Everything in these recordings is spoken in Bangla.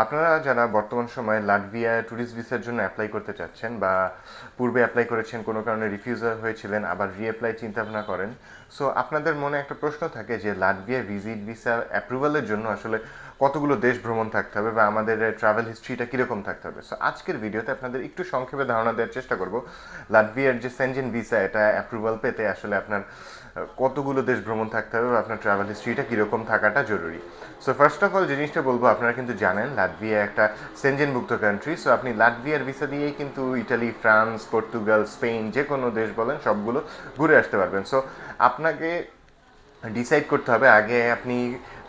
আপনারা যারা বর্তমান সময়ে লাটভিয়া ট্যুরিস্ট ভিসার জন্য অ্যাপ্লাই করতে চাচ্ছেন বা পূর্বে অ্যাপ্লাই করেছেন, কোনো কারণে রিফিউজার হয়েছিলেন, আবার রিঅ্যাপ্লাই চিন্তা ভাবনা করেন সো আপনাদের মনে একটা প্রশ্ন থাকে যে লাটভিয়া ভিজিট ভিসা অ্যাপ্রুভালের জন্য আসলে কতগুলো দেশ ভ্রমণ থাকতে হবে বা আমাদের ট্রাভেল হিস্ট্রিটা কীরকম থাকতে হবে? সো আজকের ভিডিওতে আপনাদের একটু সংক্ষেপে ধারণা দেওয়ার চেষ্টা করব। লাটভিয়ার যে সেনজেন ভিসা এটা অ্যাপ্রুভাল পেতে আসলে আপনার কতগুলো দেশ ভ্রমণ থাকতে হবে বা আপনার ট্রাভেল হিস্ট্রিটা কীরকম থাকাটা জরুরি। সো ফার্স্ট অফ অল জিনিসটা বলব, আপনারা কিন্তু জানেন লাটভিয়া একটা সেনজেনভুক্ত কান্ট্রি সো আপনি লাটভিয়ার ভিসা দিয়েই কিন্তু ইটালি ফ্রান্স পর্তুগাল স্পেন যে কোনো দেশ বলেন, সবগুলো ঘুরে আসতে পারবেন। সো আপনাকে ডিসাইড করতে হবে, আগে আপনি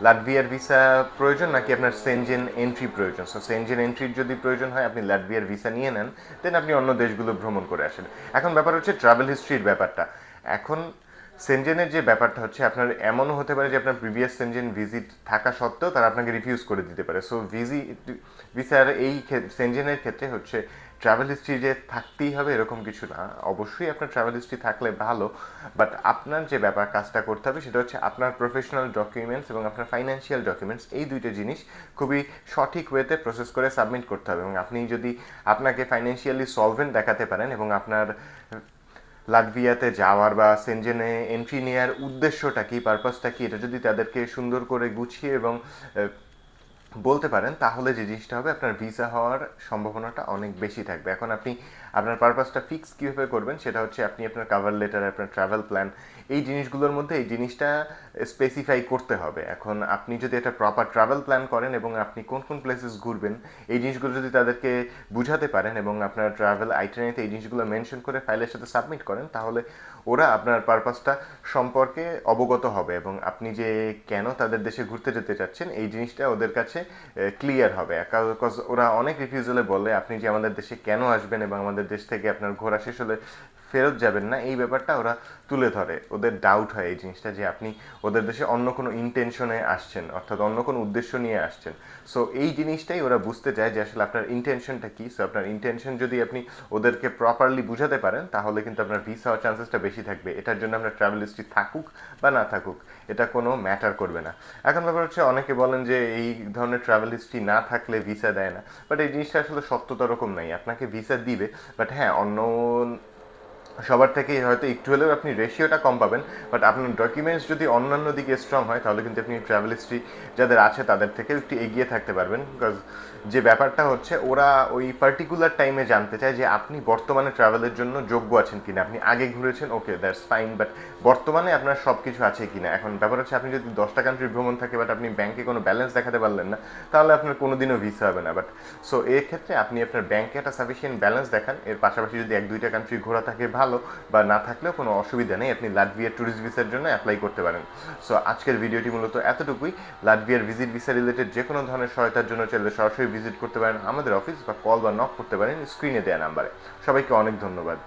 লাটভিয়ার ভিসা প্রয়োজন নাকি আপনার সেনজেন এন্ট্রি প্রয়োজন? সো সেনজেন এন্ট্রির যদি প্রয়োজন হয়, আপনি লাটভিয়ার ভিসা নিয়ে নেন দেন আপনি অন্য দেশগুলো ভ্রমণ করে আসেন। এখন ব্যাপার হচ্ছে ট্রাভেল হিস্ট্রির ব্যাপারটা। এখন সেনজেনের যে ব্যাপারটা হচ্ছে, আপনার এমনও হতে পারে যে আপনার প্রিভিয়াস সেনজেন ভিজিট থাকা সত্ত্বেও তারা আপনাকে রিফিউজ করে দিতে পারে। সো ভিজি ভিসার এই সেনজেনের ক্ষেত্রে হচ্ছে ট্রাভেল হিস্ট্রি যে থাকতেই হবে এরকম কিছু না। অবশ্যই আপনার ট্রাভেল হিস্ট্রি থাকলে ভালো বাট আপনার যে ব্যাপার কাজটা করতে হবে সেটা হচ্ছে আপনার প্রফেশনাল ডকুমেন্টস এবং আপনার ফাইন্যান্সিয়াল ডকুমেন্টস এই দুইটা জিনিস খুবই সঠিক ওয়েতে প্রসেস করে সাবমিট করতে হবে। এবং আপনি যদি আপনাকে ফাইন্যান্সিয়ালি সলভেন্ট দেখাতে পারেন এবং আপনার লাটভিয়াতে যাওয়ার বা সেনজেনে এন্ট্রি নেওয়ার উদ্দেশ্যটা কি পারপাসটা কি? এটা যদি তাদেরকে সুন্দর করে গুছিয়ে এবং বলতে পারেন, তাহলে যে জিনিসটা হবে আপনার ভিসা হওয়ার সম্ভাবনাটা অনেক বেশি থাকবে। এখন আপনি আপনার পারপাসটা ফিক্স কীভাবে করবেন সেটা হচ্ছে আপনি আপনার কাভার লেটার আপনার ট্রাভেল প্ল্যান এই জিনিসগুলোর মধ্যে এই জিনিসটা স্পেসিফাই করতে হবে। এখন আপনি যদি একটা প্রপার ট্রাভেল প্ল্যান করেন এবং আপনি কোন কোন প্লেসেস ঘুরবেন, এই জিনিসগুলো যদি তাদেরকে বুঝাতে পারেন এবং আপনার ট্রাভেল আইটেনারিতে এই জিনিসগুলো মেনশন করে ফাইলের সাথে সাবমিট করেন, তাহলে ওরা আপনার পারপাসটা সম্পর্কে অবগত হবে এবং আপনি যে কেন তাদের দেশে ঘুরতে যেতে চাচ্ছেন, এই জিনিসটা ওদের কাছে ক্লিয়ার হবে। ওরা অনেক রিফিউজালে বলে, আপনি যে আমাদের দেশে কেন আসবেন এবং আমাদের দেশ থেকে আপনার ঘোরা শেষ হলে ফেরত যাবেন না, এই ব্যাপারটা ওরা তুলে ধরে। ওদের ডাউট হয় এই জিনিসটা যে আপনি ওদের দেশে অন্য কোনো ইন্টেনশনে আসছেন, অর্থাৎ অন্য কোনো উদ্দেশ্য নিয়ে আসছেন। সো এই জিনিসটাই ওরা বুঝতে চায় যে আসলে আপনার ইন্টেনশনটা কী। সো আপনার ইন্টেনশন যদি আপনি ওদেরকে প্রপারলি বুঝাতে পারেন, তাহলে কিন্তু আপনার ভিসা হওয়ার চান্সেসটা বেশি থাকবে। এটার জন্য আপনার ট্রাভেল হিস্ট্রি থাকুক বা না থাকুক, এটা কোনো ম্যাটার করবে না। এখন ব্যাপার হচ্ছে, অনেকে বলেন যে এই ধরনের ট্রাভেল হিস্ট্রি না থাকলে ভিসা দেয় না। বাট এই জিনিসটা আসলে সত্যতা রকম নাই। আপনাকে ভিসা দিবে বাট হ্যাঁ অন্য সবার থেকে হয়তো একটু হলেও আপনি রেশিওটা কম পাবেন বাট আপনার ডকুমেন্টস যদি অন্যান্য দিকে স্ট্রং হয়, তাহলে কিন্তু আপনি ট্রাভেল হিস্ট্রি যাদের আছে তাদের থেকে একটু এগিয়ে থাকতে পারবেন বিকজ যে ব্যাপারটা হচ্ছে ওরা ওই পার্টিকুলার টাইমে জানতে চায় যে আপনি বর্তমানে ট্রাভেলের জন্য যোগ্য আছেন কিনা। আপনি আগে ঘুরেছেন ওকে দ্যাটস ফাইন বাট বর্তমানে আপনার সব কিছু আছে কিনা? এখন ব্যাপার হচ্ছে আপনি যদি দশটা কান্ট্রি ভ্রমণ থাকে বাট আপনি ব্যাংকে কোনো ব্যালেন্স দেখাতে পারলেন না, তাহলে আপনার কোনোদিনও ভিসা হবে না। বাট সো এক্ষেত্রে আপনি আপনার ব্যাংকে একটা সাফিসিয়েন্ট ব্যালেন্স দেখান, এর পাশাপাশি যদি এক দুইটা কান্ট্রি ঘোরা থাকে ভালো বা না থাকলেও কোনো অসুবিধা নেই। আপনি লাটভিয়ার ট্যুরিস্ট ভিসার জন্য অ্যাপ্লাই করতে পারেন। সো আজকের ভিডিওটি মূলত এতটুকুই। লাটভিয়ার ভিজিট ভিসা রিলেটেড যে কোনো ধরনের সহায়তার জন্য চাইলে সরাসরি ভিজিট করতে পারেন আমাদের অফিস বা কল বা নক করতে পারেন স্ক্রিনে দেওয়া নাম্বারে সবাইকে অনেক ধন্যবাদ।